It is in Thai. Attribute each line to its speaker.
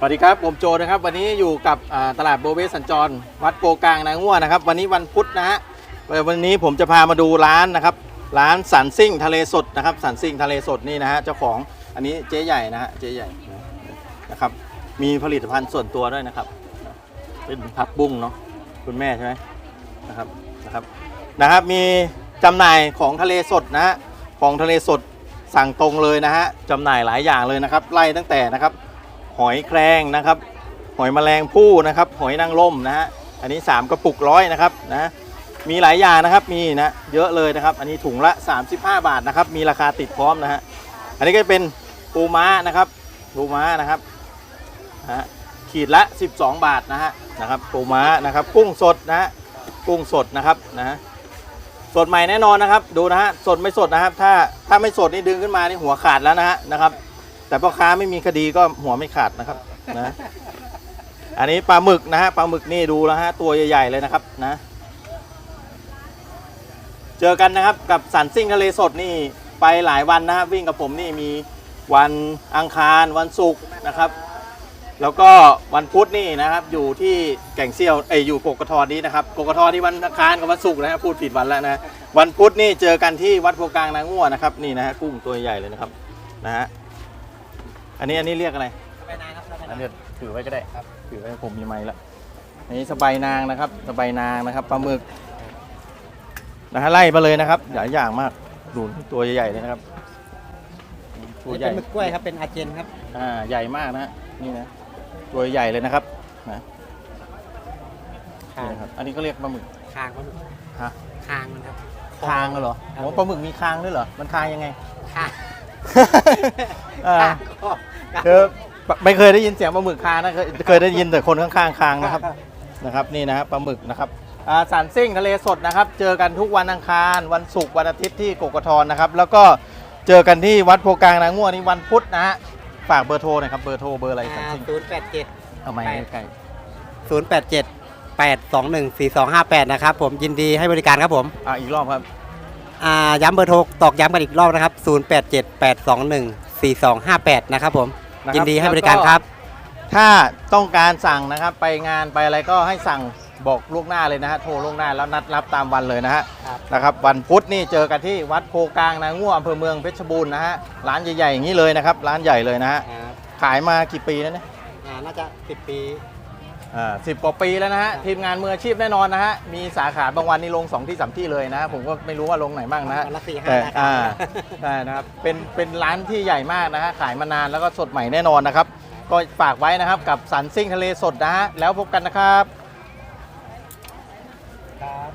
Speaker 1: สวัสดีครับ ผมโจนะครับ วันนี้อยู่กับตลาดโบเบสัญจร วัดโปกลางนางง่วนะครับ วันนี้วันพุธนะฮะวันนี้ผมจะพามาดูร้านนะครับ ร้านสันซิ่งทะเลสดนะครับ สันซิ่งทะเลสดนี่นะฮะเจ้าของอันนี้เจ๊ใหญ่นะฮะเจ๊ใหญ่นะครับ มีผลิตภัณฑ์ส่วนตัวด้วยนะครับ เป็นผักบุ้งเนาะคุณแม่ใช่ไหมนะครับนะครับนะครับ มีจำหน่ายของทะเลสดนะฮะของทะเลสดสั่งตรงเลยนะฮะจำหน่ายหลายอย่างเลยนะครับไล่ตั้งแต่นะครับ หอยแครงนะครับ หอยแมลงผู้นะครับ หอยนางรมนะฮะอันนี้ 3 กระปุกร้อยนะครับนะมีหลายอย่างนะครับมีนะเยอะเลยนะครับ อันนี้ถุงละ 35 บาทนะครับ มีราคาติดพร้อมนะฮะอันนี้ก็เป็นปูม้านะครับปูม้านะครับนะฮะขีดละ 12 บาทนะฮะนะครับปูม้านะครับ กุ้งสดนะฮะกุ้งสดนะครับนะฮะสดใหม่แน่นอนนะครับ ดูนะฮะสดไม่สดนะครับ ถ้าถ้าไม่สดนี่ดึงขึ้นมานี่หัวขาดแล้วนะฮะนะครับ แต่พ่อค้าไม่มีคดีก็หัวไม่ขาดนะครับนะอันนี้ปลาหมึกนะฮะปลาหมึกนี่ดูแล้วฮะตัวใหญ่ๆเลยนะครับนะ เจอกันนะครับกับสันซิ่งทะเลสดนี่ไปหลายวันนะครับวิ่งกับผมนี่มีวันอังคารวันศุกร์นะครับ แล้วก็วันพุธนี่นะครับ อยู่ที่แก่งเซียวเอยอยู่กกทนี้นะครับกกทที่วันอังคารกับวันศุกร์นะฮะพูดผิดวันแล้วนะวันพุธนี่เจอกันที่วัดโพกลางนางง่วนะครับนี่นะฮะกุ้งตัวใหญ่เลยนะครับนะฮะ อันนี้อันนี้เรียกอะไร
Speaker 2: ไปนานครับไป
Speaker 1: อั
Speaker 2: นานน
Speaker 1: นี้ถือไว้ก็ได้ครับถือไว้ผมมีไม้ละอันนี้สบายนางนะครับ สบายนางนะครับปลาหมึกนะฮะไล่มาเลยนะครับหลายอย่างมากดูตัวใหญ่ๆเลยนะครับตัวใหญ่
Speaker 2: เป็นหมึกกล้วยครับเป็นอาเจนครับ
Speaker 1: อ่าใหญ่มากนะฮะนี่นะตัวใหญ่เลยนะครับนะ
Speaker 2: คาง
Speaker 1: นี่นะครับอันนี้ก็เรียกปลาหมึก
Speaker 2: คางมัน
Speaker 1: ฮะ
Speaker 2: คางมันครับ
Speaker 1: คางเหรอ
Speaker 2: ครับ
Speaker 1: โอ้ปลาหมึกมีคางด้วยเหรอมันคางยังไง
Speaker 2: คาง
Speaker 1: อ่า
Speaker 2: คางคอ
Speaker 1: คือไม่เคยได้ยินเสียงปลาหมึกคางนะเคยเคยได้ยินแต่คนข้างๆคางนะครับนะครับ นี่นะครับปลาหมึกนะครับอ่าสันซิ่งทะเลสดนะครับ เจอกันทุกวันอังคาร วันศุกร์วันอาทิตย์ที่กกทนะครับ แล้วก็เจอกันที่วัดโพกลางนางง่วนี่วันพุธนะฮะฝากเบอร์โทรหน่อยครับเบอร์โทรเบอร์อะไรสันซิ่ง
Speaker 2: ศูนย์แปดเจ็ด
Speaker 1: เอาไม้ใกล้
Speaker 2: ศูนย์แปดเจ็ดแปดสองหนึ่งสี่สองห้าแปดนะครับผมยินดีให้บริการครับผม
Speaker 1: ๆอ่าอีกรอบครับ
Speaker 2: อ่า ย้ำเบอร์โทรตอกย้ำกันอีกรอบนะครับศูนย์แปดเจ็ดแปดสองหนึ่งสี่สองห้าแปดนะครับผม
Speaker 1: นะครับ
Speaker 2: ยินดีให้บริการครับ
Speaker 1: ถ้าต้องการสั่งนะครับไปงานไปอะไรก็ให้สั่งบอกล่วงหน้าเลยนะฮะโทรล่วงหน้าแล้วนัดรับตามวันเลยนะฮะ
Speaker 2: ครับ
Speaker 1: นะครับวันพุธนี่เจอกันที่วัดโพกลางนางง่วอำเภอเมืองเพชรบูรณ์นะฮะร้านใหญ่ๆอย่างนี้เลยนะครับร้านใหญ่เลยนะฮะ
Speaker 2: ครับ
Speaker 1: ขายมากี่ปีแล้วเนี่ย
Speaker 2: อ่าน่าจะสิบปี
Speaker 1: อ่า สิบกว่าปีแล้วนะฮะ ทีมงานมืออาชีพแน่นอนนะฮะ มีสาขาบางวันนี่ลงสองที่สามที่เลยนะฮะผมก็ไม่รู้ว่าลงไหนบ้างนะฮะ
Speaker 2: วันละสี่ห้า
Speaker 1: แต่
Speaker 2: นะครั
Speaker 1: อ่า
Speaker 2: บ
Speaker 1: ใช่นะครับ เป็นเป็นร้านที่ใหญ่มากนะฮะ ขายมานานแล้วก็สดใหม่แน่นอนนะครับ ก็ฝากไว้นะครับกับสันซิ่งทะเลสดนะฮะ แล้วพบกันนะครับ
Speaker 2: ครับ